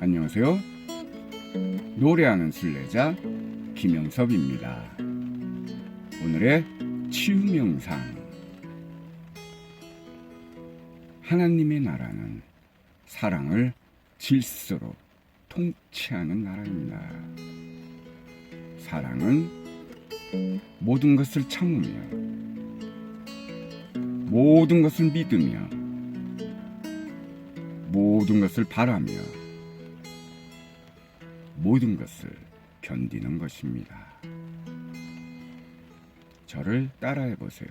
안녕하세요. 노래하는 순례자 김영섭입니다. 오늘의 치유 명상. 하나님의 나라는 사랑을 질서로 통치하는 나라입니다. 사랑은 모든 것을 참으며 모든 것을 믿으며 모든 것을 바라며 모든 것을 견디는 것입니다. 저를 따라해 보세요.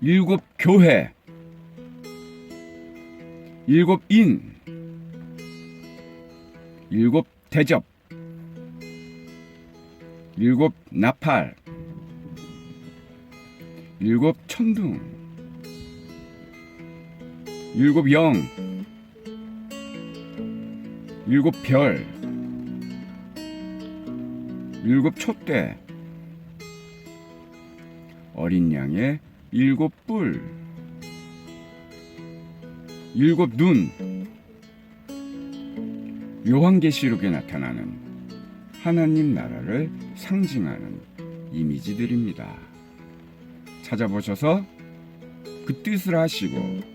일곱 교회, 일곱 인, 일곱 대접, 일곱 나팔, 일곱 천둥, 일곱 영, 일곱 별, 일곱 촛대, 어린 양의 일곱 뿔, 일곱 눈, 요한계시록에 나타나는 하나님 나라를 상징하는 이미지들입니다. 찾아보셔서 그 뜻을 하시고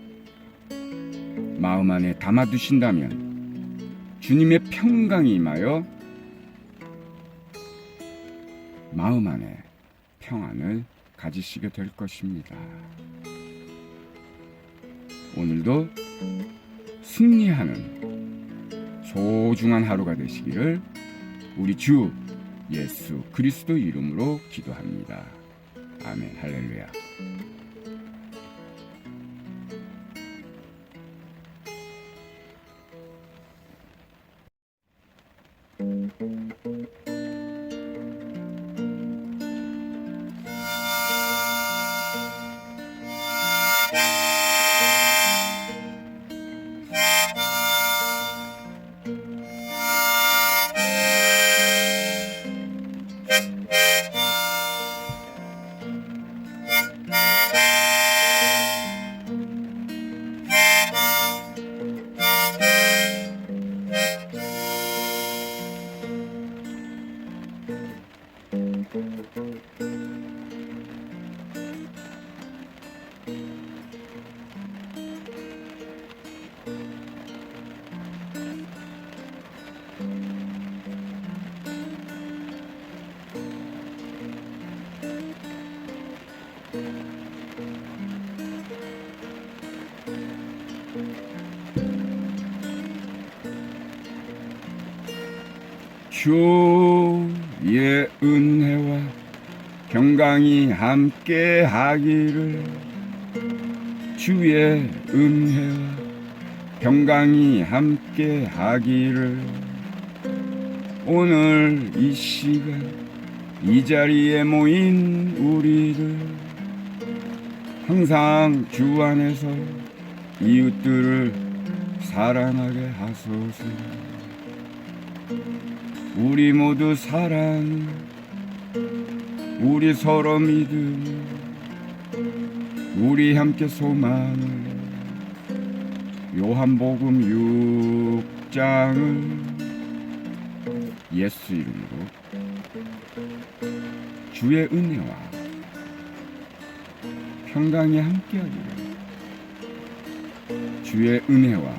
마음 안에 담아두신다면 주님의 평강이 임하여 마음 안에 평안을 가지시게 될 것입니다. 오늘도 승리하는 소중한 하루가 되시기를 우리 주 예수 그리스도 이름으로 기도합니다. 아멘 할렐루야. 주의 은혜와 평강이 함께 하기를. 주의 은혜와 평강이 함께 하기를. 오늘 이 시간 이 자리에 모인 우리를 항상 주 안에서 이웃들을 사랑하게 하소서 우리 모두 사랑 우리 서로 믿음 우리 함께 소망을 요한복음 6장을 예수 이름으로 주의 은혜와 평강이 함께하기를 주의 은혜와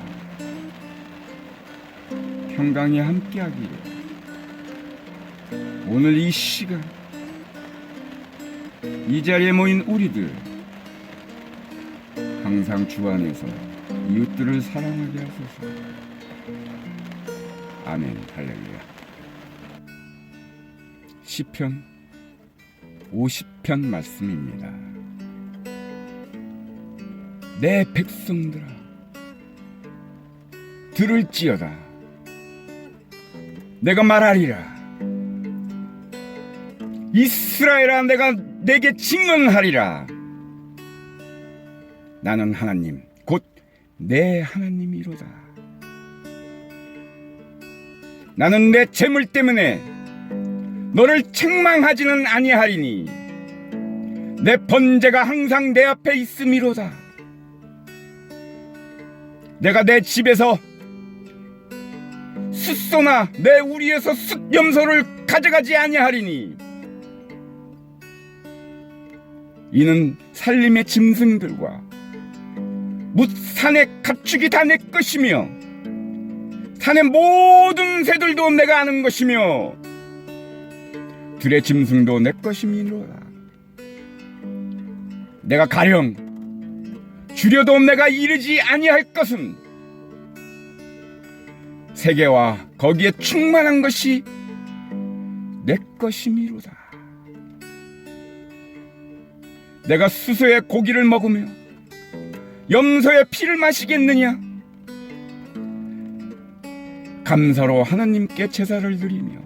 평강이 함께하기를 오늘 이 시간 이 자리에 모인 우리들 항상 주 안에서 이웃들을 사랑하게 하소서. 아멘. 할렐루야. 시편 50편 말씀입니다. 내 백성들아 들을지어다. 내가 말하리라 이스라엘아 내가 내게 증언하리라. 나는 하나님 곧 내 하나님이로다. 나는 내 재물 때문에 너를 책망하지는 아니하리니 내 번제가 항상 내 앞에 있음이로다. 내가 내 집에서 숫소나 내 우리에서 숫염소를 가져가지 아니하리니 이는 살림의 짐승들과 무 산의 가축이 다 내 것이며 산의 모든 새들도 내가 아는 것이며 들의 짐승도 내 것이미로다 내가 가령 주려도 내가 이르지 아니할 것은 세계와 거기에 충만한 것이 내 것이미로다 내가 수소의 고기를 먹으며 염소의 피를 마시겠느냐? 감사로 하나님께 제사를 드리며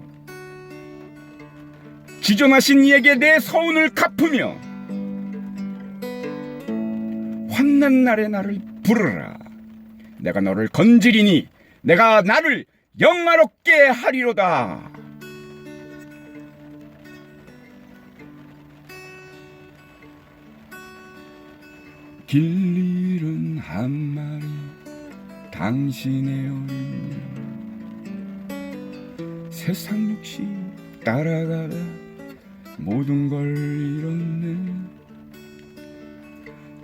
지존하신 이에게 내 서운을 갚으며 환난 날에 나를 부르라. 내가 너를 건지리니 내가 나를 영화롭게 하리로다 길 잃은 한 마리 당신의 어린 양 세상 욕심 따라가다 모든 걸 잃었네.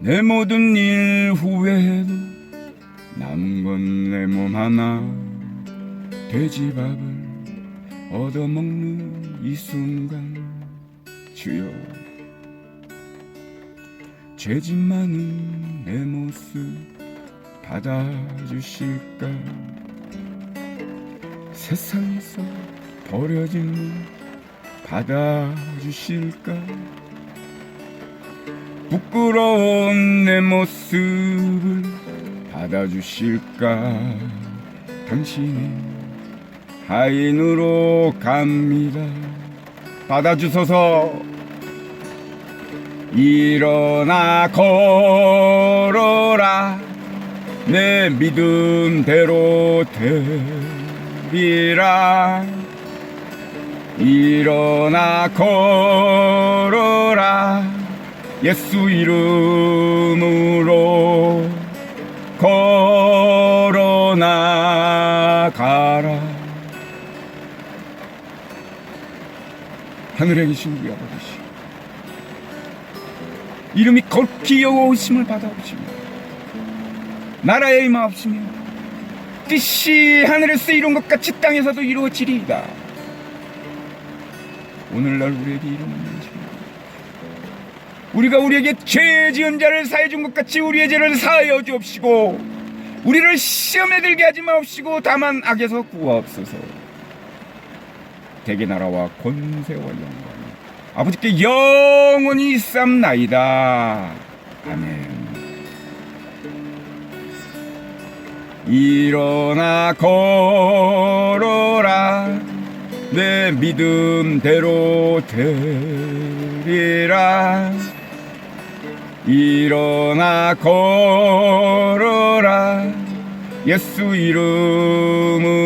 내 모든 일 후회해도 남은 건 내 몸 하나. 돼지밥을 얻어먹는 이 순간 주여 죄짓 많은 내 모습 받아주실까? 세상에서 버려진 물 받아주실까? 부끄러운 내 모습을 받아주실까? 당신의 하인으로 갑니다. 받아주소서 일어나 걸어라. 내 믿음대로 되리라. 일어나 걸어라. 예수 이름으로 걸어나가라. 하늘에 계신 우리 아버지 이름이 걷기 여호심을 받아오시며 나라의 임하옵시며 뜻이 하늘에서 이룬 것 같이 땅에서도 이루어지리이다. 오늘날 우리에게 이루는 지 우리가 우리에게 죄 지은 자를 사해 준 것 같이 우리의 죄를 사하여 주옵시고 우리를 시험에 들게 하지 마옵시고 다만 악에서 구하옵소서. 대개 나라와 권세와 영광 아버지께 영원히 있삼나이다. 아멘. 일어나 걸어라. 내 믿음대로 되리라. 일어나 걸어라. 예수 이름으로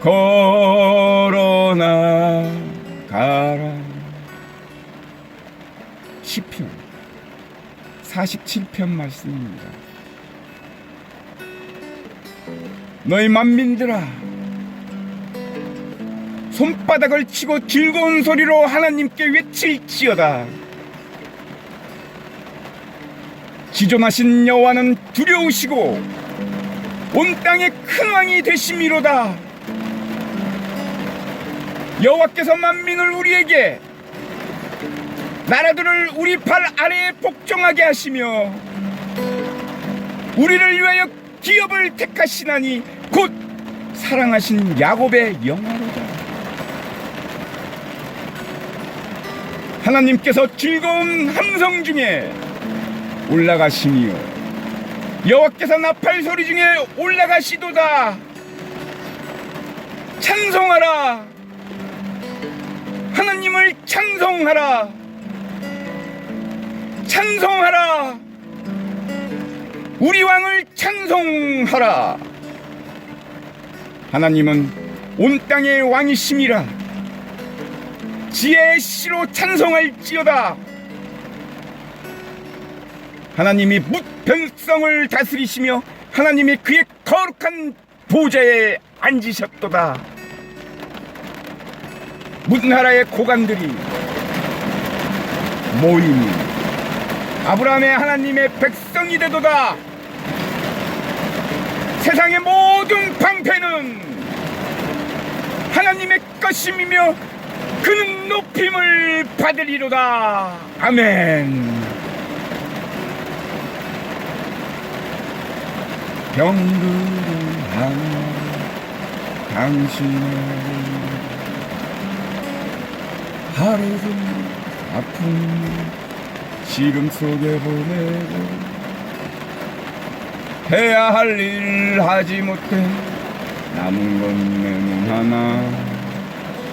걸어 10편 47편 말씀입니다. 너희 만민들아 손바닥을 치고 즐거운 소리로 하나님께 외칠지어다. 지존하신 여호와는 두려우시고 온 땅의 큰 왕이 되심이로다. 여호와께서 만민을 우리에게 나라들을 우리 발 아래에 복종하게 하시며 우리를 위하여 기업을 택하시나니 곧 사랑하신 야곱의 영화로다. 하나님께서 즐거운 함성 중에 올라가시며 여호와께서 나팔 소리 중에 올라가시도다. 찬송하라. 하나님을 찬송하라 찬송하라. 우리 왕을 찬송하라. 하나님은 온 땅의 왕이심이라 지혜의 시로 찬송할지어다. 하나님이 무변성을 다스리시며 하나님이 그의 거룩한 보좌에 앉으셨도다. 문나라의 고관들이 모이니 아브라함의 하나님의 백성이 되도다. 세상의 모든 방패는 하나님의 것임이며 그는 높임을 받으리로다. 아멘. 병들은 하나 당신의 하루도 아픈 시름 속에 보내고 해야 할 일 하지 못해. 남은 건내몸 하나.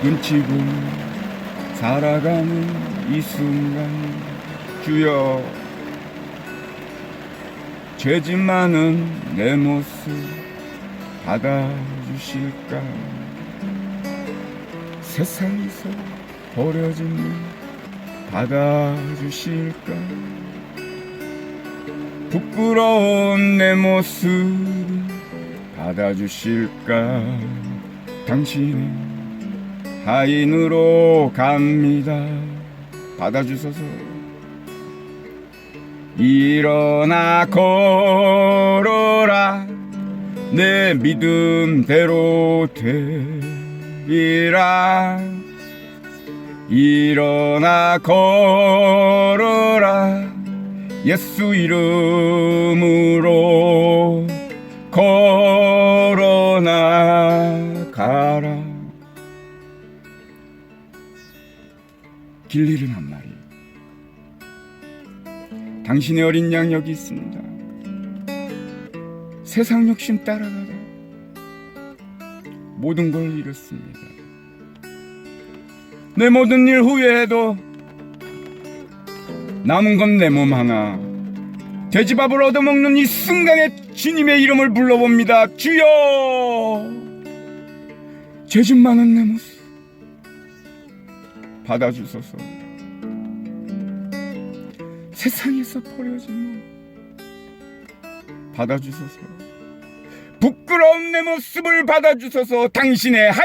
눈치고 살아가는 이 순간. 주여 죄짓 많은 내 모습 받아주실까? 세상에서 버려진 일 받아주실까? 부끄러운 내 모습 받아주실까? 당신의 하인으로 갑니다. 받아주소서. 일어나 걸어라. 내 믿음대로 되리라 일어나 걸어라. 예수 이름으로 걸어나가라. 길 잃은 한 마리. 당신의 어린 양 여기 있습니다. 세상 욕심 따라가다 모든 걸 잃었습니다 내 모든 일 후회해도 남은 건 내 몸 하나. 돼지밥을 얻어먹는 이 순간에 주님의 이름을 불러봅니다. 주여! 죄짓 많은 내 모습 받아주소서. 세상에서 버려진 몸 받아주소서. 부끄러운 내 모습을 받아주소서. 당신의 하이